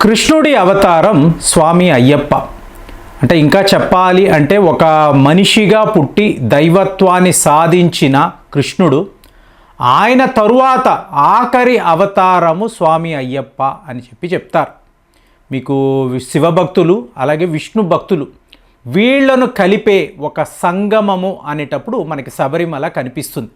కృష్ణుడి అవతారం స్వామి అయ్యప్ప. అంటే ఇంకా చెప్పాలి అంటే ఒక మనిషిగా పుట్టి దైవత్వాన్ని సాధించిన కృష్ణుడు. ఆయన తరువాత ఆఖరి అవతారము స్వామి అయ్యప్ప అని చెప్పి చెప్తారు. మీకు శివభక్తులు అలాగే విష్ణు భక్తులు వీళ్ళను కలిపే ఒక సంగమము అనేటప్పుడు మనకి శబరిమల కనిపిస్తుంది.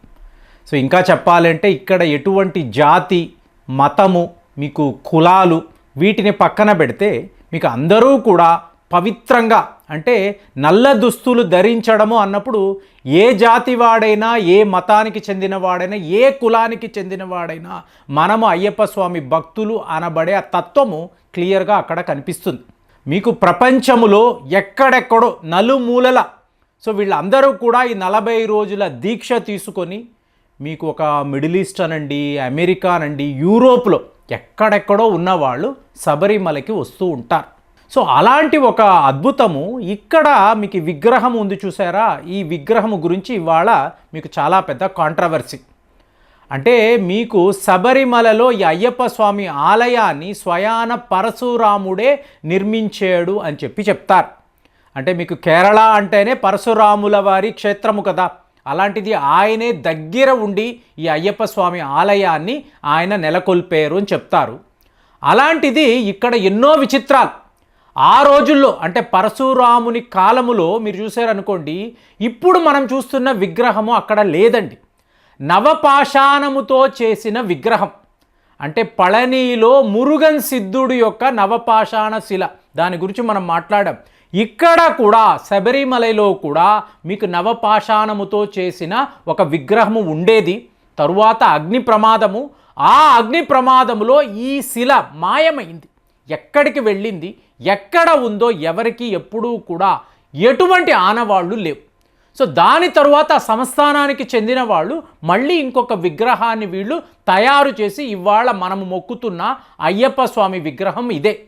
సో ఇంకా చెప్పాలంటే ఇక్కడ ఎటువంటి జాతి మతము మీకు కులాలు వీటిని పక్కన పెడితే మీకు అందరూ కూడా పవిత్రంగా అంటే నల్ల దుస్తులు ధరించడము అన్నప్పుడు ఏ జాతి వాడైనా ఏ మతానికి చెందినవాడైనా ఏ కులానికి చెందినవాడైనా మనము అయ్యప్ప స్వామి భక్తులు అనబడే ఆ తత్వము క్లియర్గా అక్కడ కనిపిస్తుంది. మీకు ప్రపంచములో ఎక్కడెక్కడో నలుమూలల సో వీళ్ళందరూ కూడా ఈ నలభై రోజుల దీక్ష తీసుకొని మీకు ఒక మిడిల్ ఈస్ట్ అనండి అమెరికా అనండి యూరోప్లో ఎక్కడెక్కడో ఉన్నవాళ్ళు శబరిమలకి వస్తూ ఉంటారు. సో అలాంటి ఒక అద్భుతము ఇక్కడ మీకు విగ్రహం ఉంది చూసారా? ఈ విగ్రహము గురించి ఇవాళ మీకు చాలా పెద్ద కాంట్రవర్సీ అంటే మీకు శబరిమలలో ఈ అయ్యప్ప స్వామి ఆలయాన్ని స్వయాన పరశురాముడే నిర్మించాడు అని చెప్పి చెప్తారు. అంటే మీకు కేరళ అంటేనే పరశురాముల వారి క్షేత్రము కదా. అలాంటిది ఆయనే దగ్గర ఉండి ఈ అయ్యప్ప స్వామి ఆలయాన్ని ఆయన నెలకొల్పారు అని చెప్తారు. అలాంటిది ఇక్కడ ఎన్నో విచిత్రాలు. ఆ రోజుల్లో అంటే పరశురాముని కాలములో మీరు చూశారనుకోండి ఇప్పుడు మనం చూస్తున్న విగ్రహము అక్కడ లేదండి. నవపాషాణముతో చేసిన విగ్రహం. అంటే పళనిలో మురుగన్ సిద్ధుడు యొక్క నవపాషాణ శిల. దాని గురించి మనం మాట్లాడాం. ఇక్కడ కూడా శబరిమలలో కూడా మీకు నవపాషాణముతో చేసిన ఒక విగ్రహము ఉండేది. తరువాత అగ్ని ప్రమాదము. ఆ అగ్ని ప్రమాదములో ఈ శిల మాయమైంది. ఎక్కడికి వెళ్ళింది? ఎక్కడ ఉందో ఎవరికి ఎప్పుడూ కూడా ఎటువంటి ఆనవాళ్ళు లేవు. సో దాని తరువాత సంస్థానానికి చెందిన వాళ్ళు మళ్ళీ ఇంకొక విగ్రహాన్ని వీళ్ళు తయారు చేసి ఇవాళ మనము మొక్కుతున్న అయ్యప్ప స్వామి విగ్రహం ఇదే.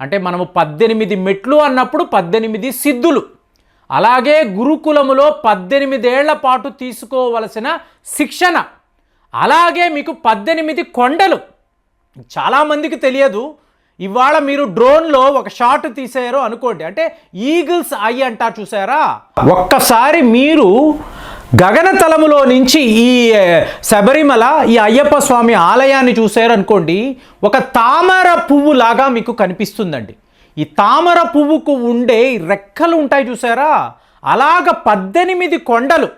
అంటే మనము పద్దెనిమిది మెట్లు అన్నప్పుడు పద్దెనిమిది సిద్ధులు. అలాగే గురుకులములో పద్దెనిమిదేళ్ళ పాటు తీసుకోవలసిన శిక్షణ. అలాగే మీకు పద్దెనిమిది కొండలు. చాలామందికి తెలియదు ఇవాళ మీరు డ్రోన్లో ఒక షాట్ తీసారో అనుకోండి. అంటే ఈగిల్స్ ఐ అంటారు చూసారా? ఒక్కసారి మీరు గగనతలములో నుంచి ఈ శబరిమల ఈ అయ్యప్ప స్వామి ఆలయాన్ని చూసారు అనుకోండి ఒక తామర పువ్వు లాగా మీకు కనిపిస్తుందండి. ఈ తామర పువ్వుకు ఉండే రెక్కలు ఉంటాయి చూసారా? అలాగ పద్దెనిమిది కొండలు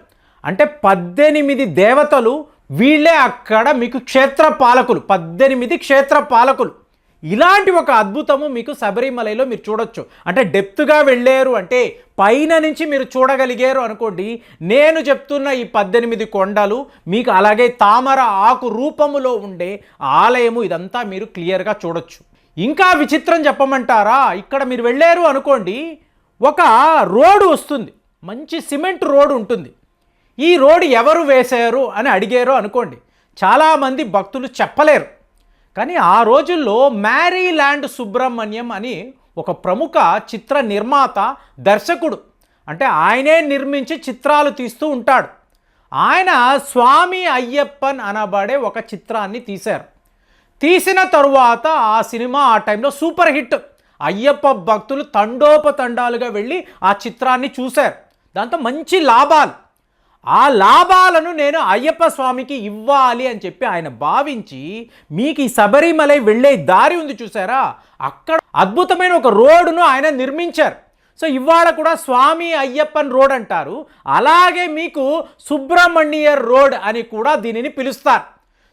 అంటే పద్దెనిమిది దేవతలు వీళ్ళే అక్కడ మీకు క్షేత్ర పాలకులు పద్దెనిమిది క్షేత్ర పాలకులు ఇలాంటి ఒక అద్భుతము మీకు శబరిమలలో మీరు చూడొచ్చు. అంటే డెప్త్గా వెళ్ళారు అంటే పైన నుంచి మీరు చూడగలిగారు అనుకోండి నేను చెప్తున్న ఈ పద్దెనిమిది కొండలు మీకు అలాగే తామర ఆకు రూపములో ఉండే ఆలయము ఇదంతా మీరు క్లియర్గా చూడొచ్చు. ఇంకా విచిత్రం చెప్పమంటారా? ఇక్కడ మీరు వెళ్ళారు అనుకోండి ఒక రోడ్డు వస్తుంది. మంచి సిమెంట్ రోడ్డు ఉంటుంది. ఈ రోడ్డు ఎవరు వేశారు అని అడిగారు అనుకోండి. చాలామంది భక్తులు చెప్పలేరు. కానీ ఆ రోజుల్లో మ్యారీ ల్యాండ్ సుబ్రహ్మణ్యం అని ఒక ప్రముఖ చిత్ర నిర్మాత దర్శకుడు అంటే ఆయనే నిర్మించి చిత్రాలు తీస్తూ ఉంటాడు. ఆయన స్వామి అయ్యప్పన్ అనబడే ఒక చిత్రాన్ని తీశారు. తీసిన తరువాత ఆ సినిమా ఆ టైంలో సూపర్ హిట్. అయ్యప్ప భక్తులు తండోపతండాలుగా వెళ్ళి ఆ చిత్రాన్ని చూశారు. దాంతో మంచి లాభాలు. ఆ లాభాలను నేను అయ్యప్ప స్వామికి ఇవ్వాలి అని చెప్పి ఆయన భావించి మీకు ఈ శబరిమలై వెళ్ళే దారి ఉంది చూసారా? అక్కడ అద్భుతమైన ఒక రోడ్డును ఆయన నిర్మించారు. సో ఇవాళ కూడా స్వామి అయ్యప్పన్ రోడ్ అంటారు. అలాగే మీకు సుబ్రహ్మణ్యర్ రోడ్ అని కూడా దీనిని పిలుస్తారు.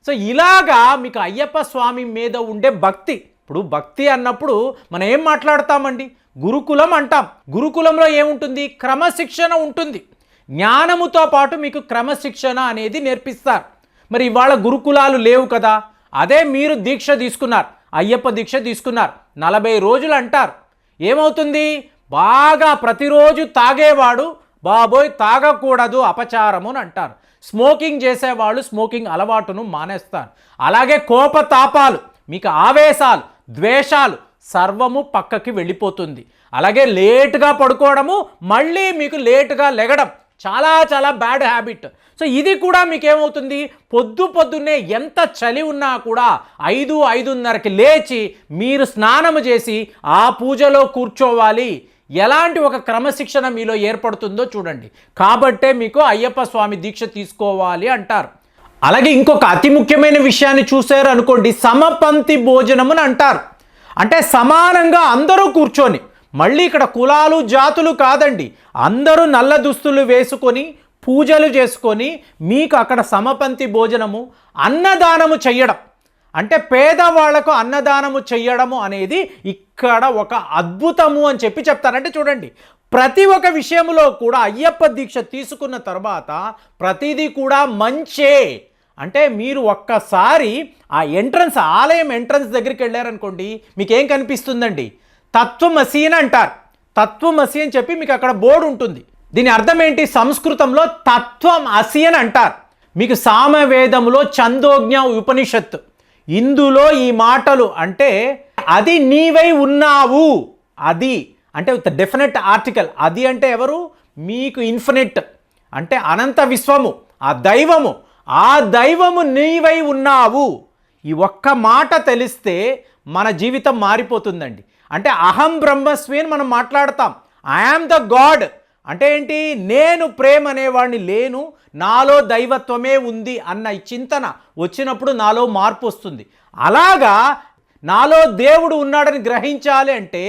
సో ఇలాగా మీకు అయ్యప్ప స్వామి మీద ఉండే భక్తి ఇప్పుడు భక్తి అన్నప్పుడు మనం ఏం మాట్లాడతామండి? గురుకులం అంటాం. గురుకులంలో ఏముంటుంది? క్రమశిక్షణ ఉంటుంది. జ్ఞానముతో పాటు మీకు క్రమశిక్షణ అనేది నేర్పిస్తారు. మరి ఇవాళ గురుకులాలు లేవు కదా. అదే మీరు దీక్ష తీసుకున్నారు. అయ్యప్ప దీక్ష తీసుకున్నారు. నలభై రోజులు అంటారు. ఏమవుతుంది? బాగా ప్రతిరోజు తాగేవాడు బాబోయ్ తాగకూడదు అపచారము అని అంటారు. స్మోకింగ్ చేసేవాళ్ళు స్మోకింగ్ అలవాటును మానేస్తారు. అలాగే కోపతాపాలు మీకు ఆవేశాలు ద్వేషాలు సర్వము పక్కకి వెళ్ళిపోతుంది. అలాగే లేటుగా పడుకోవడము మళ్ళీ మీకు లేటుగా లెగడం చాలా చాలా బ్యాడ్ హ్యాబిట్ సో ఇది కూడా మీకు ఏమవుతుంది పొద్దు పొద్దున్నే ఎంత చలి ఉన్నా కూడా ఐదు ఐదున్నరకి లేచి మీరు స్నానము చేసి ఆ పూజలో కూర్చోవాలి. ఎలాంటి ఒక క్రమశిక్షణ మీలో ఏర్పడుతుందో చూడండి. కాబట్టే మీకు అయ్యప్ప స్వామి దీక్ష తీసుకోవాలి అంటారు. అలాగే ఇంకొక అతి ముఖ్యమైన విషయాన్ని చూశారు అనుకోండి సమపంక్తి భోజనముని అంటారు. అంటే సమానంగా అందరూ కూర్చొని మళ్ళీ ఇక్కడ కులాలు జాతులు కాదండి. అందరూ నల్ల దుస్తులు వేసుకొని పూజలు చేసుకొని మీకు అక్కడ సమపంతి భోజనము అన్నదానము చెయ్యడం. అంటే పేదవాళ్ళకు అన్నదానము చెయ్యడము అనేది ఇక్కడ ఒక అద్భుతము అని చెప్పి చెప్తారంటే చూడండి. ప్రతి ఒక్క విషయంలో కూడా అయ్యప్ప దీక్ష తీసుకున్న తర్వాత ప్రతిదీ కూడా మంచే. అంటే మీరు ఒక్కసారి ఆ ఎంట్రన్స్ ఆలయం ఎంట్రన్స్ దగ్గరికి వెళ్ళారనుకోండి మీకేం కనిపిస్తుందండి? తత్వమసి అని అంటారు తత్వమసి అని చెప్పి మీకు అక్కడ బోర్డు ఉంటుంది. దీని అర్థం ఏంటి? సంస్కృతంలో తత్వం అసి అని అంటారు మీకు సామవేదములో చందోజ్ఞ ఉపనిషత్తు. ఇందులో ఈ మాటలు అంటే అది నీవై ఉన్నావు. అది అంటే డెఫినెట్ ఆర్టికల్. అది అంటే ఎవరు? మీకు ఇన్ఫినిట్. అంటే అనంత విశ్వము. ఆ దైవము. ఆ దైవము నీవై ఉన్నావు. ఈ ఒక్క మాట తెలిస్తే మన జీవితం మారిపోతుందండి. అంటే అహం బ్రహ్మస్మి అని మనం మాట్లాడతాం. ఐఆమ్ ద గాడ్ అంటే ఏంటి? నేను ప్రేమ అనేవాడిని లేను నాలో దైవత్వమే ఉంది అన్న చింతన వచ్చినప్పుడు నాలో మార్పు వస్తుంది. అలాగా నాలో దేవుడు ఉన్నాడని గ్రహించాలి అంటే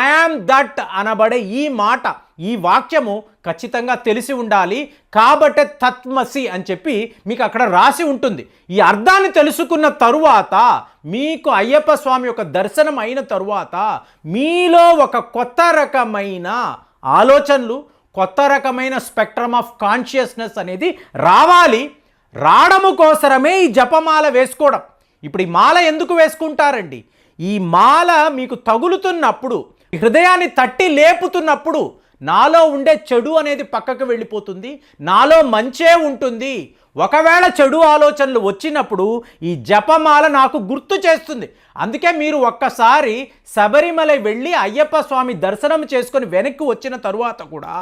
ఐఆమ్ దట్ అనబడే ఈ మాట ఈ వాక్యము ఖచ్చితంగా తెలిసి ఉండాలి. కాబట్టే తత్మసి అని చెప్పి మీకు అక్కడ రాసి ఉంటుంది. ఈ అర్థాన్ని తెలుసుకున్న తరువాత మీకు అయ్యప్ప స్వామి యొక్క దర్శనం అయిన తరువాత మీలో ఒక కొత్త రకమైన ఆలోచనలు కొత్త రకమైన స్పెక్ట్రమ్ ఆఫ్ కాన్షియస్నెస్ అనేది రావాలి. రావడము కోసరమే ఈ జపమాల వేసుకోవడం. ఇప్పుడు ఈ మాల ఎందుకు వేసుకుంటారండి? ఈ మాల మీకు తగులుతున్నప్పుడు హృదయాన్ని తట్టి లేపుతున్నప్పుడు నాలో ఉండే చెడు అనేది పక్కకు వెళ్ళిపోతుంది నాలో మంచే ఉంటుంది. ఒకవేళ చెడు ఆలోచనలు వచ్చినప్పుడు ఈ జపమాల నాకు గుర్తు చేస్తుంది. అందుకే మీరు ఒక్కసారి శబరిమల వెళ్ళి అయ్యప్ప స్వామి దర్శనం చేసుకొని వెనక్కి వచ్చిన తరువాత కూడా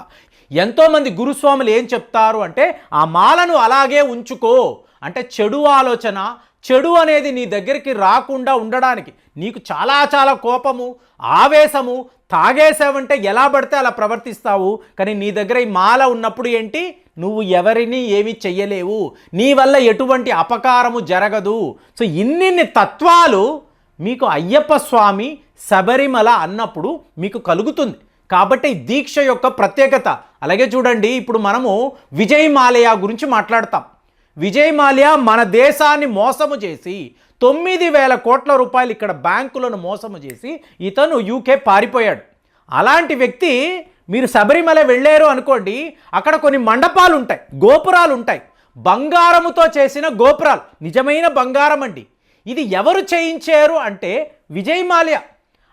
ఎంతోమంది గురుస్వాములు ఏం చెప్తారు అంటే ఆ మాలను అలాగే ఉంచుకో. అంటే చెడు ఆలోచన చెడు అనేది నీ దగ్గరికి రాకుండా ఉండడానికి నీకు చాలా చాలా కోపము ఆవేశము తాగేసావంటే ఎలా పడితే అలా ప్రవర్తిస్తావు? కానీ నీ దగ్గర ఈ మాల ఉన్నప్పుడు ఏంటి? నువ్వు ఎవరిని ఏమీ చెయ్యలేవు. నీ వల్ల ఎటువంటి అపకారము జరగదు. సో ఇన్నిన్ని తత్వాలు మీకు అయ్యప్ప స్వామి శబరిమల అన్నప్పుడు మీకు కలుగుతుంది. కాబట్టి దీక్ష యొక్క ప్రత్యేకత. అలాగే చూడండి ఇప్పుడు మనము విజయ్ మాలయ గురించి మాట్లాడతాం. విజయ్ మాల్యా మన దేశాన్ని మోసము చేసి తొమ్మిది వేల కోట్ల రూపాయలు ఇక్కడ బ్యాంకులను మోసము చేసి ఇతను యూకే పారిపోయాడు. అలాంటి వ్యక్తి మీరు శబరిమల వెళ్ళారు అనుకోండి అక్కడ కొన్ని మండపాలు ఉంటాయి గోపురాలు ఉంటాయి బంగారముతో చేసిన గోపురాలు. నిజమైన బంగారం అండి ఇది ఎవరు చేయించారు అంటే విజయ్ మాల్యా.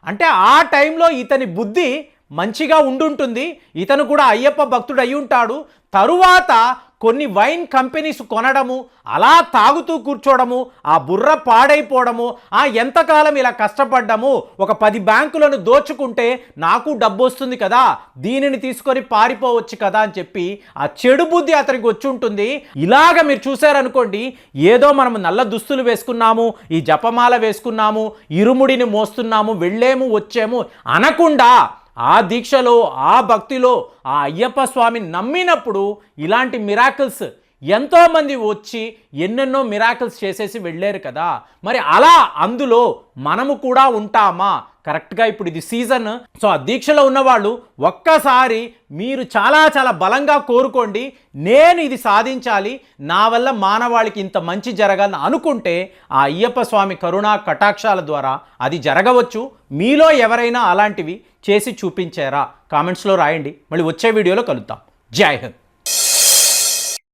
అంటే ఆ టైంలో ఇతని బుద్ధి మంచిగా ఉండుంటుంది. ఇతను కూడా అయ్యప్ప భక్తుడు అయి ఉంటాడు. తరువాత కొన్ని వైన్ కంపెనీస్ కొనడము అలా తాగుతూ కూర్చోడము ఆ బుర్ర పాడైపోవడము ఆ ఎంతకాలం ఇలా కష్టపడ్డము ఒక పది బ్యాంకులను దోచుకుంటే నాకు డబ్బు వస్తుంది కదా దీనిని తీసుకొని పారిపోవచ్చు కదా అని చెప్పి ఆ చెడు బుద్ధి అతనికి వచ్చి ఉంటుంది. ఇలాగ మీరు చూశారనుకోండి ఏదో మనం నల్ల దుస్తులు వేసుకున్నాము ఈ జపమాల వేసుకున్నాము ఇరుముడిని మోస్తున్నాము వెళ్ళేము వచ్చేము అనకుండా ఆ దీక్షలో ఆ భక్తిలో ఆ అయ్యప్ప స్వామిని నమ్మినప్పుడు ఇలాంటి మిరాకిల్స్ ఎంతోమంది వచ్చి ఎన్నెన్నో మిరాకిల్స్ చేసేసి వెళ్ళారు కదా. మరి అలా అందులో మనము కూడా ఉంటామా? కరెక్ట్గా ఇప్పుడు ఇది సీజన్ సో ఆ దీక్షలో ఉన్నవాళ్ళు ఒక్కసారి మీరు చాలా చాలా బలంగా కోరుకోండి. నేను ఇది సాధించాలి. నా వల్ల మానవాళికి ఇంత మంచి జరగాలని అనుకుంటే ఆ అయ్యప్ప స్వామి కరుణా కటాక్షాల ద్వారా అది జరగవచ్చు. మీలో ఎవరైనా అలాంటివి చేసి చూపించారా? కామెంట్స్లో రాయండి. మళ్ళీ వచ్చే వీడియోలో కలుద్దాం. జై హింద్.